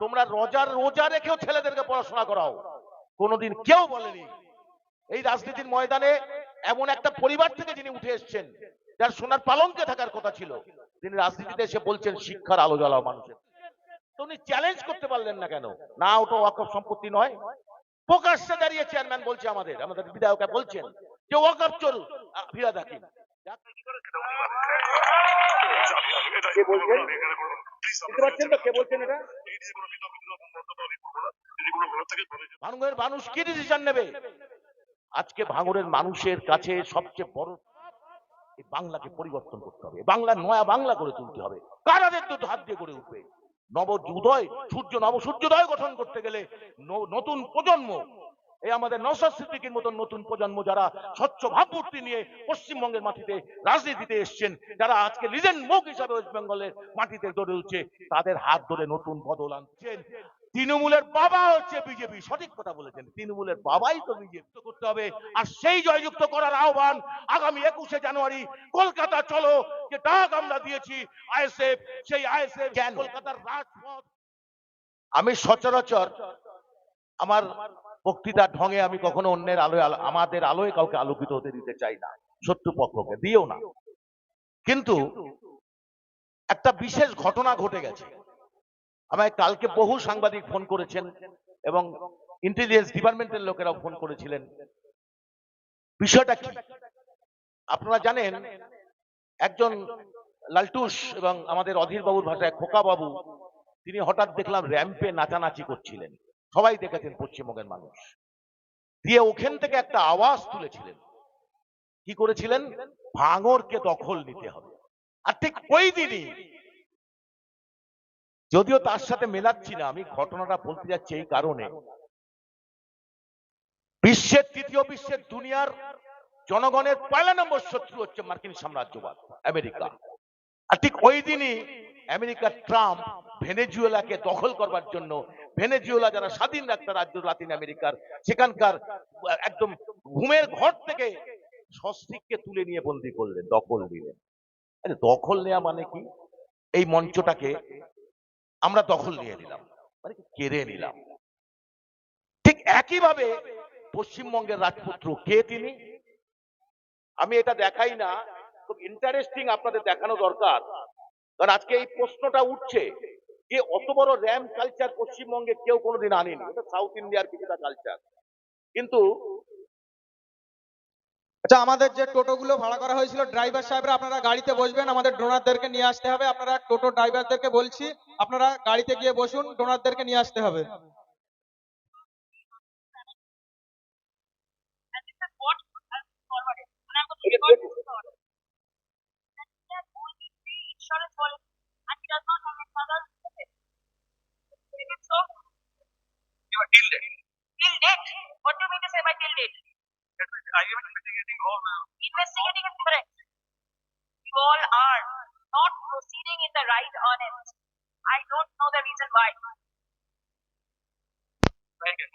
তোমরা রোজার রোজা রেখেও ছেলেদেরকে পড়াশোনা করাও। কোনোদিন কেউ বলেনি, এই রাজনীতির ময়দানে এমন একটা পরিবার থেকে যিনি উঠে এসেছেন, যার সোনার পালঙ্কে থাকার কথা ছিল, তিনি রাজনীতিতে এসে বলছেন, শিক্ষার আলো জ্বালাও মানুষের। তো উনি চ্যালেঞ্জ করতে পারলেন না কেন? না ওটা ওয়াকফ সম্পত্তি নয়। প্রকাশ্যে দাঁড়িয়ে চেয়ারম্যান বলছে আমাদের আমাদের বিধায়ক বলছেন যে ওয়াকফ চল ফিরা থাকি কে বলছেন? কে বলছেন এটা? ভাঙড়ের মানুষ কি ডিসিশন নেবে? আজকে ভাঙুরের মানুষের কাছে সবচেয়ে বড় বাংলাকে পরিবর্তন করতে হবে। বাংলা নয়া বাংলা করে তুলতে হবে। কারাদের তো হাত দিয়ে গড়ে উঠবে? নব সূর্য নব সূর্যোদয় গঠন করতে গেলে নতুন প্রজন্ম এই আমাদের নৌসাদ সিদ্দিকির মতন নতুন প্রজন্ম যারা স্বচ্ছ ভাবমূর্তি নিয়ে পশ্চিমবঙ্গের মাটিতে রাজনীতিতে এসছেন যারা আজকে লিজেন্ড মুখ হিসাবে ওয়েস্ট বেঙ্গলের মাটিতে গড়ে উঠছে তাদের হাত ধরে নতুন বদল আনছেন। তৃণমূলের বাবা হচ্ছে বিজেপি সঠিক কথা বলেছেন। তৃণমূলের বাবাই তো বিজেপি। করতে হবে। আর সেই জয়যুক্ত করার আহ্বান আগামী একুশে জানুয়ারি কলকাতা চলো যে ডাক আমরা দিয়েছি আইএসএফ সেই আইএসএফ কলকাতার রাজপথ। আমি সচরাচর আমার বক্তৃতার ঢঙে আমি কখনো অন্যের আলোয় আমাদের আলোয় কাউকে আলোকিত হতে দিতে চাই না। শত্রু পক্ষকে, দিও না। কিন্তু একটা বিশেষ ঘটনা ঘটে গেছে। আমায় কালকে বহু সাংবাদিক ফোন করেছেন এবং ইন্টেলিজেন্স ডিপার্টমেন্টের লোকেরাও ফোন করেছিলেন। বিষয়টা কি? আপনারা জানেন, একজন লালটুস এবং আমাদের অধীর বাবুর ভাষায় খোকা বাবু তিনি হঠাৎ দেখলাম র্যাম্পে নাচানাচি করছিলেন। সবাই দেখেছেন পশ্চিমবঙ্গের মানুষ। দিয়ে ওখান থেকে একটা আওয়াজ তুলেছিলেন। কি করেছিলেন? ভাঙরকে দখল নিতে হবে। আর ঠিক ওই দিনই যদিও তার সাথে মেলাচ্ছি না, আমি ঘটনাটা বলতে যাচ্ছি এই কারণে। বিশ্বের তৃতীয় বিশ্বের দুনিয়ার জনগণের পয়লা নম্বর শত্রু হচ্ছে মার্কিন সাম্রাজ্যবাদ, আমেরিকা। আর ঠিক ওই দিনই আমেরিকার ট্রাম্প ভেনেজুয়েলাকে দখল করবার জন্য, ভেনেজুয়েলা যারা স্বাধীন একটা রাজ্য লাতিন আমেরিকার, সেখানকার একদম ঘুমের ঘর থেকে সস্ত্রিককে তুলে নিয়ে বন্দি করলেন, দখল দিলেন আরে দখল নেওয়া মানে কি? এই মঞ্চটাকে আমরা দখল নিয়ে নিলাম মানে কেড়ে নিলাম। ঠিক একইভাবে পশ্চিমবঙ্গের রাজপুত্র কে তিনি? আমি এটা দেখাই না, খুব ইন্টারেস্টিং আপনাদের দেখানো দরকার। কারণ আজকে এই প্রশ্নটা উঠছে যে অত বড় র্যাম কালচার পশ্চিমবঙ্গে কেউ কোনোদিন আনেনি। এটা সাউথ ইন্ডিয়ার কিছুটা কালচার। কিন্তু আচ্ছা আমাদের যে টোটোগুলো ভাড়া করা হয়েছিল ড্রাইভার সাহেবরা আপনারা গাড়িতে বসবেন, আমাদের ডোনারদেরকে নিয়ে আসতে হবে। আপনারা টোটো ড্রাইভারদেরকে বলছি, আপনারা গাড়িতে গিয়ে বসুন ডোনারদেরকে নিয়ে আসতে হবে। Investigating is correct. You all are not proceeding in the right honest. I don't know the reason why.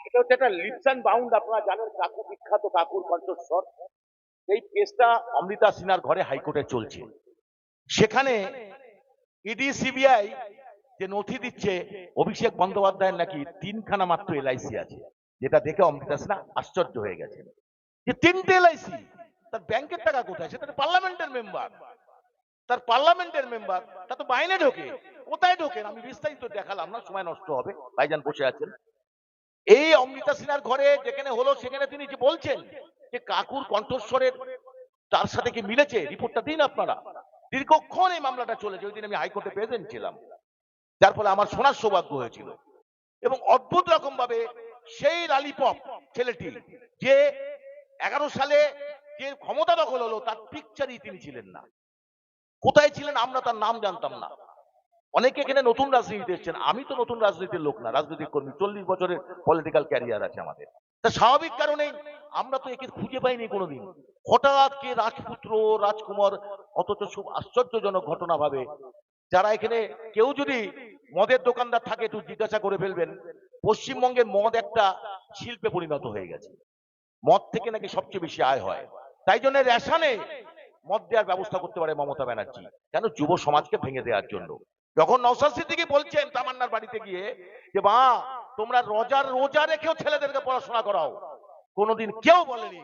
এটা হচ্ছে একটা বাউন্ড আপনারা জানেন, কাকু বিখ্যাত কাকুর কণ্ঠস্বর এই কেসটা অমৃতা ঘরে হাইকোর্টে চলছে সেখানে ইডি সিবিআই যে নথি দিচ্ছে, অভিষেক বন্দ্যোপাধ্যায়ের নাকি তিনখানা মাত্র এলআইসি আছে যেটা দেখে অমৃতা সিনহা আশ্চর্য হয়ে গেছে যে তিনটে এলআইসি তার ব্যাংকের টাকা কোথায়? সেটা তো পার্লামেন্টের মেম্বার। তার পার্লামেন্টের মেম্বার। তা তো বাইরে ঢোকে। কোথায় ঢোকেন আমি বিস্তারিত দেখালাম না, সময় নষ্ট হবে। ভাইজান বসে আছেন। এই অমৃতা সিনহার ঘরে যেখানে হলো, সেখানে তিনি যে বলছেন যে কাকুর কণ্ঠস্বরের তার সাথে কি মিলেছে? রিপোর্টটা দিন আপনারা। দীর্ঘক্ষণ এই মামলাটা চলেছে। ওই দিন আমি হাইকোর্টে প্রেজেন্ট ছিলাম। যার ফলে আমার শোনার সৌভাগ্য হয়েছিল। এবং অদ্ভুত রকম ভাবে সেই লালিপপ ছেলেটি, যে এগারো সালে যে ক্ষমতা দখল হলো, তার পিকচারই তিনি ছিলেন না। কোথায় ছিলেন আমরা তার নাম জানতাম না। অনেকে এখানে নতুন রাজনীতিতে এসেছেন। আমি তো নতুন রাজনীতির লোক না, রাজনৈতিক কর্মী। চল্লিশ বছরের পলিটিক্যাল ক্যারিয়ার আছে আমাদের। তা স্বাভাবিক কারণেই আমরা তো একে খুঁজে পাইনি কোনোদিন। হঠাৎ কে রাজপুত্র, রাজকুমার, অথচ খুব আশ্চর্যজনক ঘটনা ভাবে যারা এখানে কেউ যদি মদের দোকানদার থাকে, একটু জিজ্ঞাসা করে ফেলবেন পশ্চিমবঙ্গে মদ একটা শিল্পে পরিণত হয়ে গেছে। মদ থেকে নাকি সবচেয়ে বেশি আয় হয়। তাই জন্য রেশনে মদ দেওয়ার ব্যবস্থা করতে পারে মমতা ব্যানার্জি, কেন যুব সমাজকে ভেঙে দেওয়ার জন্য? যখন নওসাদ সিদ্দিকী বলছেন তামান্নার বাড়িতে গিয়ে যে, মা, তোমরা রোজার রোজা রেখেও ছেলেদেরকে পড়াশোনা করাও। কোনোদিন কেউ বলেনি।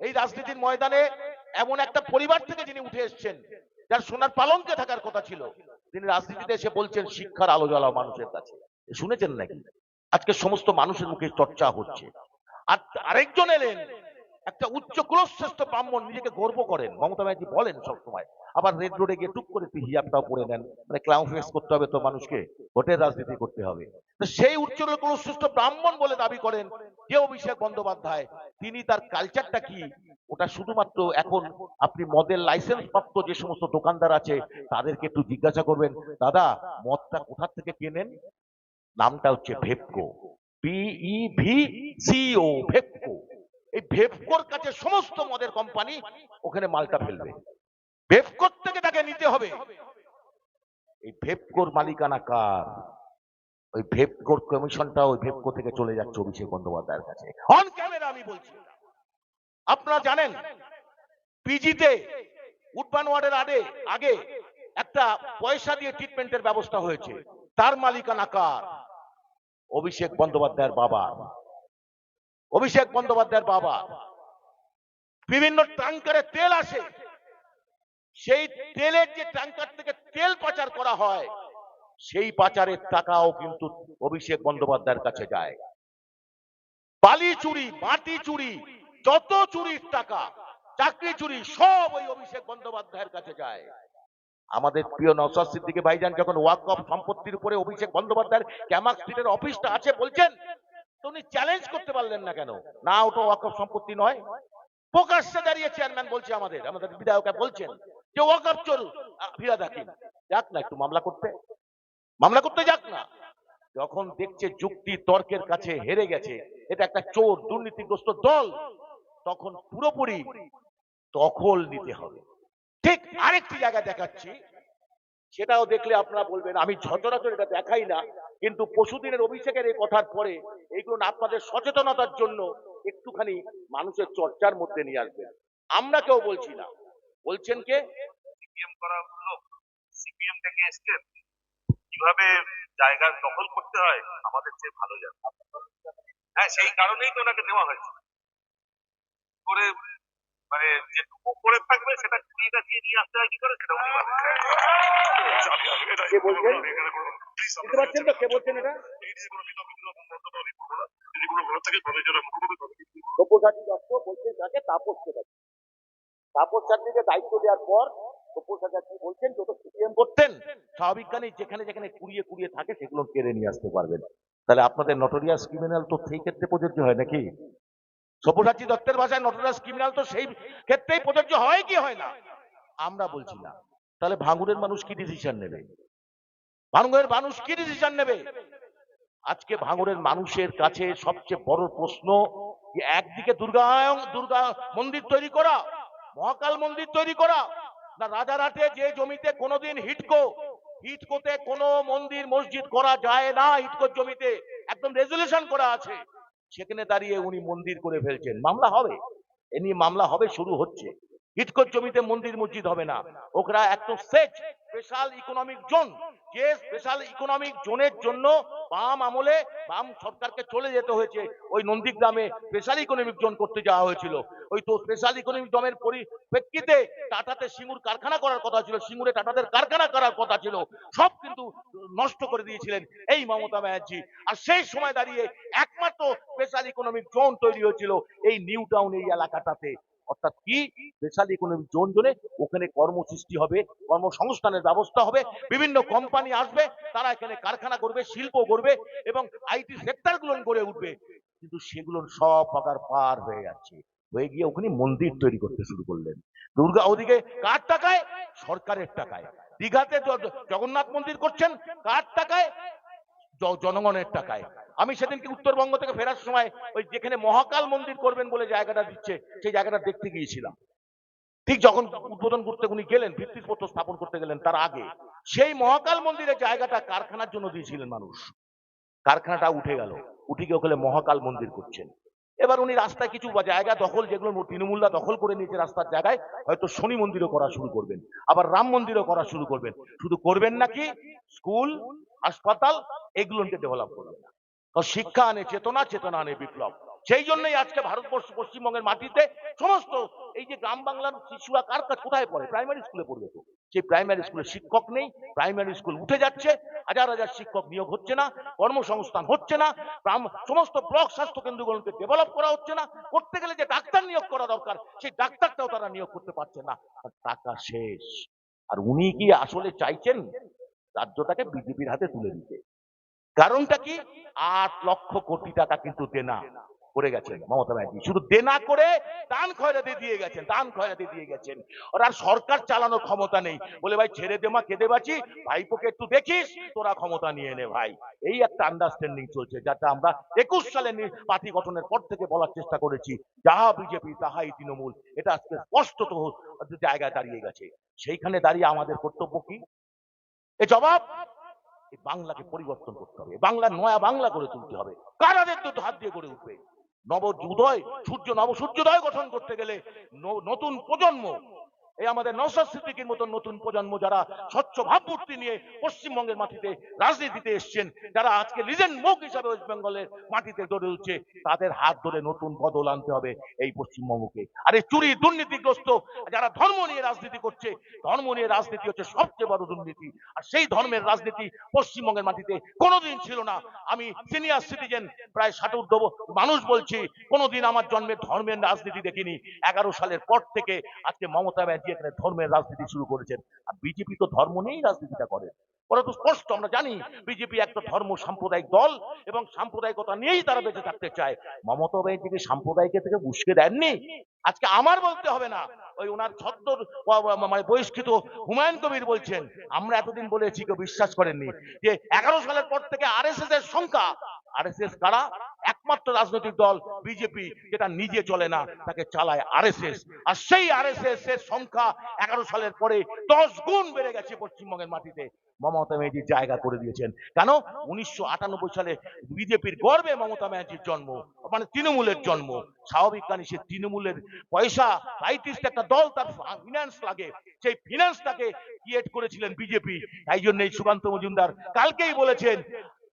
এই রাজনীতির ময়দানে এমন একটা পরিবার থেকে যিনি উঠে এসেছেন, যার সোনার পালঙ্কে থাকার কথা ছিল, তিনি রাজনীতিতে এসে বলছেন, শিক্ষার আলো জ্বালাও মানুষের কাছে। শুনেছেন নাকি? আজকে সমস্ত মানুষের মুখে চর্চা হচ্ছে। আর আরেকজন এলেন একটা উচ্চ কুলশ্রেষ্ঠ ব্রাহ্মণ নিজেকে গর্ব করেন। মমতা ব্যানার্জি বলেন সবসময়, আবার রেড রোডে গিয়ে টুক করে হিজাবটাও পরে নেন। মানে ক্লাউন ফেস করতে হবে তো মানুষকে, ভোটের রাজনীতি করতে হবে। সেই উচ্চ কুলশ্রেষ্ঠ ব্রাহ্মণ বলে দাবি করেন যে অভিষেক বন্দ্যোপাধ্যায়, তিনি তার কালচারটা কি? ওটা শুধুমাত্র এখন আপনি মদের লাইসেন্স প্রাপ্ত যে সমস্ত দোকানদার আছে, তাদেরকে একটু জিজ্ঞাসা করবেন, দাদা, মদটা কোথা থেকে কেনেন? নামটা হচ্ছে Bevco B E V C O Bevco. ভেপকোর কাছে সমস্ত মদের কোম্পানি ওখানে মালটা ফেলবে। ভেপকোর থেকে তাকে নিতে হবে। এই ভেপকোর মালিকানা কার? ওই ভেপকোর কমিশনটা ওই ভেপকো থেকে চলে যাচ্ছে অভিষেক বন্দ্যোপাধ্যায়ের কাছে। অন ক্যামেরা আমি বলছি। আপনারা জানেন, পিজিতে উডবান ওয়ার্ডের আগে আগে একটা পয়সা দিয়ে ট্রিটমেন্টের ব্যবস্থা হয়েছে। তার মালিকানা কার? অভিষেক বন্দ্যোপাধ্যায়ের বাবা। অভিষেক বন্দ্যোপাধ্যায়ের বাবা। বিভিন্ন ট্যাঙ্কারে তেল আসে। সেই তেলের যে ট্যাঙ্কার থেকে তেল পাচার করা হয়, সেই পাচারের টাকাও কিন্তু অভিষেক বন্দ্যোপাধ্যায়ের কাছে যায়। বালি চুরি মাটি চুরি, যত চুরির টাকা, চাকরি চুরি, সব ওই অভিষেক বন্দ্যোপাধ্যায়ের কাছে যায়। আমাদের প্রিয় নওশাদ সিদ্দিকী ভাইজান যখন ওয়াক অফ সম্পত্তির উপরে অভিষেক বন্দ্যোপাধ্যায়ের ক্যামাক স্ট্রিটের অফিসটা আছে বলছেন উনি চ্যালেঞ্জ করতে পারলেন না কেন? না, ওটা ওয়াক অফ সম্পত্তি নয়। প্রকাশ্যে দাঁড়িয়ে চেয়ারম্যান বলছে আমাদের আমাদের বিধায়ক বলছেন যে ওয়াক অফ চল ফিরা দেখেন যাক না, একটু মামলা করতে। মামলা করতে যাক না। যখন দেখছে যুক্তি তর্কের কাছে হেরে গেছে, এটা একটা চোর, দুর্নীতিগ্রস্ত দল, তখন পুরোপুরি দখল নিতে হবে। ঠিক আরেকটি জায়গা দেখাচ্ছি। সেটাও দেখলে আপনারা বলবেন, আমি সচরাচর এটা দেখাই না, কিন্তু পশুদিনের অভিষেকের এই কথার পরে এইগুলো আপনাদের সচেতনতার জন্য একটুখানি মানুষের চর্চার মধ্যে নিয়ে আসবেন। আমরা কেউ বলছি না। বলছেন কে? সিপিএম করা লোক সিপিএম থেকে এসছেন কীভাবে জায়গা দখল করতে হয়, আমাদের চেয়ে ভালো জানে হ্যাঁ সেই কারণেই তো ওনাকে নেওয়া হয়েছে। করে মানে যেটুকু করে থাকবে সেটা কুড়িটা দিয়ে নিয়ে আসতে হয় কি করে? সেটা উনি দায়িত্ব দেওয়ার পর বলছেন যত সিপিএম করতেন স্বাভাবিক যেখানে যেখানে কুড়িয়ে কুড়িয়ে থাকে সেগুলো কেড়ে নিয়ে আসতে পারবেন। তাহলে আপনাদের নটোরিয়াস ক্রিমিনাল তো সেই ক্ষেত্রে প্রযোজ্য হয় নাকি? সব্যসাচী দত্তের ভাষায় নটোরিয়াস ক্রিমিনাল তো সেই ক্ষেত্রেই প্রযোজ্য হয় কি হয় না? আমরা বলছি না। তাহলে ভাঙুরের মানুষ কি ডিসিশন নেবে? ভাঙুরের মানুষ কি ডিসিশন নেবে? আজকে ভাঙুরের মানুষের কাছে সবচেয়ে বড় প্রশ্ন একদিকে দুর্গায়ং দুর্গা মন্দির তৈরি করা, মহাকাল মন্দির তৈরি করা, না রাজারহাটে যে জমিতে কোনোদিন হিটকো, হিটকোতে কোনো মন্দির মসজিদ করা যায় না, হিটকোর জমিতে, একদম রেজুলেশন করা আছে। সেখানে দাঁড়িয়ে উনি মন্দির করে ফেলছেন। মামলা হবে। এ নিয়ে মামলা হবে, শুরু হচ্ছে। হিটকোর জমিতে মন্দির মসজিদ হবে না। ওকরা একদম সেচ স্পেশাল ইকোনমিক জোন যে স্পেশাল ইকোনমিক জোনের জন্য বাম আমলে বাম সরকারকে চলে যেতে হয়েছে, ওই নন্দীগ্রামে স্পেশাল ইকোনমিক জোন করতে যাওয়া হয়েছিল। ওই তো স্পেশাল ইকোনমিক জোনের পরিপ্রেক্ষিতে টাটাতে সিঙ্গুর কারখানা করার কথা ছিল, সিঙ্গুরে টাটাদের কারখানা করার কথা ছিল, সব কিন্তু নষ্ট করে দিয়েছিলেন এই মমতা ব্যানার্জি। আর সেই সময় দাঁড়িয়ে একমাত্র স্পেশাল ইকোনমিক জোন তৈরি হয়েছিল এই নিউ টাউন এই এলাকাটাতে। অর্থাৎ কি? স্পেশাল ইকোনমিক জোন জোনে ওখানে কর্মসৃষ্টি হবে, কর্মসংস্থানের ব্যবস্থা হবে, বিভিন্ন কোম্পানি আসবে, তারা এখানে কারখানা করবে, শিল্প করবে এবং আইটি সেক্টরগুলো গড়ে উঠবে। কিন্তু সেগুলো সব পাকার পার হয়ে যাচ্ছে। হয়ে গিয়ে ওখানে মন্দির তৈরি করতে শুরু করলেন। দুর্গা ওদিকে কার টাকায়? সরকারের টাকায়। দীঘাতে জগন্নাথ মন্দির করছেন, কার টাকায়? জনগণের টাকায়। আমি সেদিনকে উত্তরবঙ্গ থেকে ফেরার সময় ওই যেখানে মহাকাল মন্দির করবেন বলে জায়গাটা দিচ্ছে, সেই জায়গাটা দেখতে গিয়েছিলাম। ঠিক যখন উদ্বোধন করতে উনি গেলেন ভিত্তিপত্র স্থাপন করতে গেলেন তার আগে, সেই মহাকাল মন্দিরের জায়গাটা কারখানার জন্য দিয়েছিলেন মানুষ। কারখানাটা উঠে গেল। উঠে গিয়ে ওখানে মহাকাল মন্দির করছেন। এবার উনি রাস্তায় কিছু জায়গা দখল, যেগুলো তৃণমূলরা দখল করে নিয়েছে রাস্তার জায়গায়, হয়তো শনি মন্দিরও করা শুরু করবেন, আবার রাম মন্দিরও করা শুরু করবেন। শুধু করবেন নাকি স্কুল, হাসপাতাল এগুলোকে ডেভেলপ করবেন না। শিক্ষা আনে, চেতনা চেতনা আনে বিপ্লব। সেই জন্যই আজকে ভারতবর্ষ পশ্চিমবঙ্গের মাটিতে সমস্ত এই যে গ্রাম বাংলার শিশুরা কার কোথায় পড়ে? প্রাইমারি স্কুলে পড়বে তো। সেই প্রাইমারি স্কুলে শিক্ষক নেই প্রাইমারি স্কুল উঠে যাচ্ছে, হাজার হাজার শিক্ষক নিয়োগ হচ্ছে না, কর্মসংস্থান হচ্ছে না সমস্ত ব্লক স্বাস্থ্য কেন্দ্রগুলোকে ডেভেলপ করা হচ্ছে না, করতে গেলে যে ডাক্তার নিয়োগ করা দরকার, সেই ডাক্তারটাও তারা নিয়োগ করতে পারছে না। টাকা শেষ। আর উনি কি আসলে চাইছেন? রাজ্যটাকে বিজেপির হাতে তুলে দিতে। কারণটা কি? আট লক্ষ কোটি টাকা কিন্তু দেনা। করে গেছেন, মমতা ব্যানার্জি। শুধু দেনা করে দান খয়রাতে দিয়ে গেছেন, দান খয়রাতে দিয়ে গেছেন। ওর আর সরকার চালানোর ক্ষমতা নেই। বলে, ভাই, ছেড়ে দে মা, কেঁদে বাঁচি। ভাইপোকে একটু দেখিস, তোরা ক্ষমতা নিয়ে নে ভাই। এই একটা আন্ডারস্ট্যান্ডিং চলছে, যাতে আমরা একুশ সালে পার্টি গঠনের পর থেকে বলার চেষ্টা করেছি। যাহা বিজেপি, তাহাই তৃণমূল। এটা আজকে স্পষ্টত জায়গায় দাঁড়িয়ে গেছে। সেইখানে দাঁড়িয়ে আমাদের কর্তব্য কি? এ জবাব বাংলাকে পরিবর্তন করতে হবে। বাংলা নয়া বাংলা করে তুলতে হবে। কারাদের তো হাত দিয়ে গড়ে উঠবে? নব উদয় সূর্য নব সূর্যোদয় গঠন করতে গেলে নতুন প্রজন্ম এই আমাদের নওশাদ সিদ্দিকীর মতন নতুন প্রজন্ম যারা স্বচ্ছ ভাবমূর্তি নিয়ে পশ্চিমবঙ্গের মাটিতে রাজনীতিতে এসছেন, যারা আজকে লিজেন্ড মুখ হিসাবে ওয়েস্ট বেঙ্গলের মাটিতে গড়ে উঠছে তাদের হাত ধরে নতুন বদল আনতে হবে এই পশ্চিমবঙ্গকে। আর এই চুরি দুর্নীতিগ্রস্ত যারা ধর্ম নিয়ে রাজনীতি করছে, ধর্ম নিয়ে রাজনীতি হচ্ছে সবচেয়ে বড় দুর্নীতি। আর সেই ধর্মের রাজনীতি পশ্চিমবঙ্গের মাটিতে কোনোদিন ছিল না। আমি সিনিয়র সিটিজেন, প্রায় ষাটুর্ধ মানুষ বলছি, কোনোদিন আমার জন্মে ধর্মের রাজনীতি দেখিনি। এগারো সালের পর থেকে আজকে মমতা ব্যানার্জি এখানে ধর্মের রাজনীতি শুরু করেছেন। আর বিজেপি তো ধর্ম নিয়েই রাজনীতিটা করে। ওরা তো স্পষ্ট, আমরা জানি বিজেপি একটা ধর্ম, সাম্প্রদায়িক দল, এবং সাম্প্রদায়িকতা নিয়েই তারা বেঁচে থাকতে চায়। মমতা ব্যানার্জি সাম্প্রদায়িক থেকে উস্কে দেননি? আজকে আমার বলতে হবে না। ওই ওনার ছদ্মর মানে বহিষ্কৃত হুমায়ুন কবির বলছেন, আমরা এতদিন বলেছি, কেউ বিশ্বাস করেননি যে এগারো সালের পর থেকে আরএসএস এর সংখ্যা আরএসএস কারা? একমাত্র রাজনৈতিক দল, বিজেপি, যেটা নিজে চলে না, তাকে চালায় আরএসএস। আর সেই আরএসএস এর সংখ্যা এগারো সালের পরে দশ গুণ বেড়ে গেছে পশ্চিমবঙ্গের মাটিতে। মমতা ব্যানার্জির জায়গা করে দিয়েছেন। কেন? উনিশশো আটানব্বই সালে বিজেপির গর্বে মমতা ব্যানার্জির জন্ম মানে তৃণমূলের জন্ম। স্বাভাবিক কারণে সে তৃণমূলের পয়সা, রাইটিস্ট একটা দল, তার ফিনান্স লাগে। সেই ফিনান্সটাকে ক্রিয়েট করেছিলেন বিজেপি। তাই জন্য এই সুকান্ত মজুমদার কালকেই বলেছেন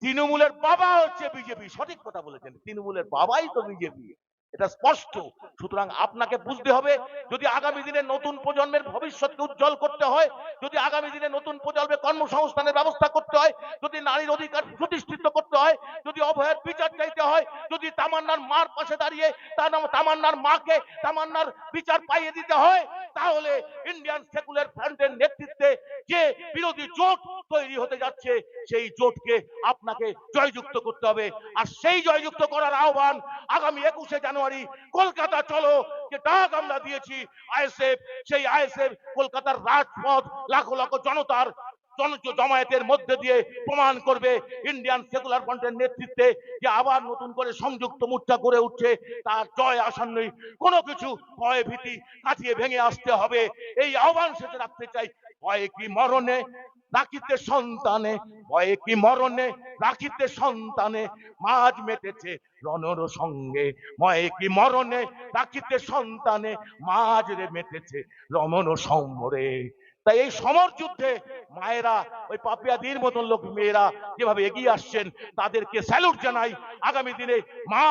তৃণমূলের বাবা হচ্ছে বিজেপি। সঠিক কথা বলেছেন, তৃণমূলের বাবাই তো বিজেপি। এটা স্পষ্ট। সুতরাং আপনাকে বুঝতে হবে, যদি আগামী দিনে নতুন প্রজন্মের ভবিষ্যৎকে উজ্জ্বল করতে হয়, যদি আগামী দিনে নতুন প্রজন্মের কর্মসংস্থানের ব্যবস্থা করতে হয়, যদি নারীর অধিকার প্রতিষ্ঠিত করতে হয়, যদি অভয়ের বিচার চাইতে হয়, যদি তামান্নার মার পাশে দাঁড়িয়ে তার নাম তামান্নার মাকে তামান্নার বিচার পাইয়ে দিতে হয়, তাহলে ইন্ডিয়ান সেকুলার ফ্রন্টের নেতৃত্বে যে বিরোধী জোট তৈরি হতে যাচ্ছে, সেই জোটকে আপনাকে জয়যুক্ত করতে হবে। আর সেই জয়যুক্ত করার আহ্বান আগামী একুশে জানুয়ারি, কলকাতা চলো, যে ডাক আমরা দিয়েছি আইএসএফ, সেই আইএসএফ কলকাতার রাজপথ লাখো লাখো জনতার জমায়েতের মধ্যে দিয়ে প্রমাণ করবে ইন্ডিয়ান সেকুলার ফ্রন্টের নেতৃত্বে যে আবার নতুন করে সংযুক্ত মোর্চা গড়ে উঠছে। তার জয় আসন্নই কোনো কিছু ভয় ভীতি কাটিয়ে ভেঙে আসতে হবে। এই আহ্বান শেষে রাখতে চাই ভয়ে কি মরণে? রাখিতে সন্তানে, ভয়ে কি মরণে? রাখিতে সন্তানে মাঝ মেটেছে রণর সঙ্গে। ময়ে কি মরণে? রাখিতে সন্তানে মাঝ রে মেটেছে রমণ সম্মরে তাই এই সমর যুদ্ধে মায়েরা, ওই পাপিয়াদির মতন লোক মেয়েরা যেভাবে এগিয়ে আসছেন, তাদেরকে স্যালুট জানাই। আগামী দিনে মা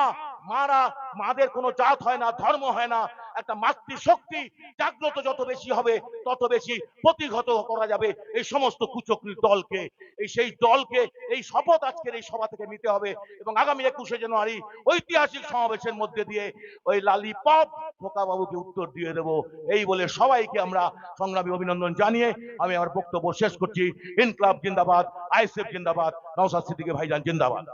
মারা মাদের কোনো জাত হয় না, ধর্ম হয় না। একটা মাতৃ শক্তি জাগ্রত যত বেশি হবে, তত বেশি প্রতিহত করা যাবে এই সমস্ত কুচক্রির দলকে। এই সেই দলকে, এই শপথ আজকের এই সভা থেকে নিতে হবে এবং আগামী একুশে জানুয়ারি ঐতিহাসিক সমাবেশের মধ্যে দিয়ে ওই লালিপপ খোকা বাবুকে উত্তর দিয়ে দেব। এই বলে সবাইকে আমরা সংগ্রামী অভিনন্দন জানিয়ে আমি আমার বক্তব্য শেষ করছি। ইনকলাব জিন্দাবাদ, আইএসএফ জিন্দাবাদ নওসাদ সিদ্দিকী ভাইজান জিন্দাবাদ।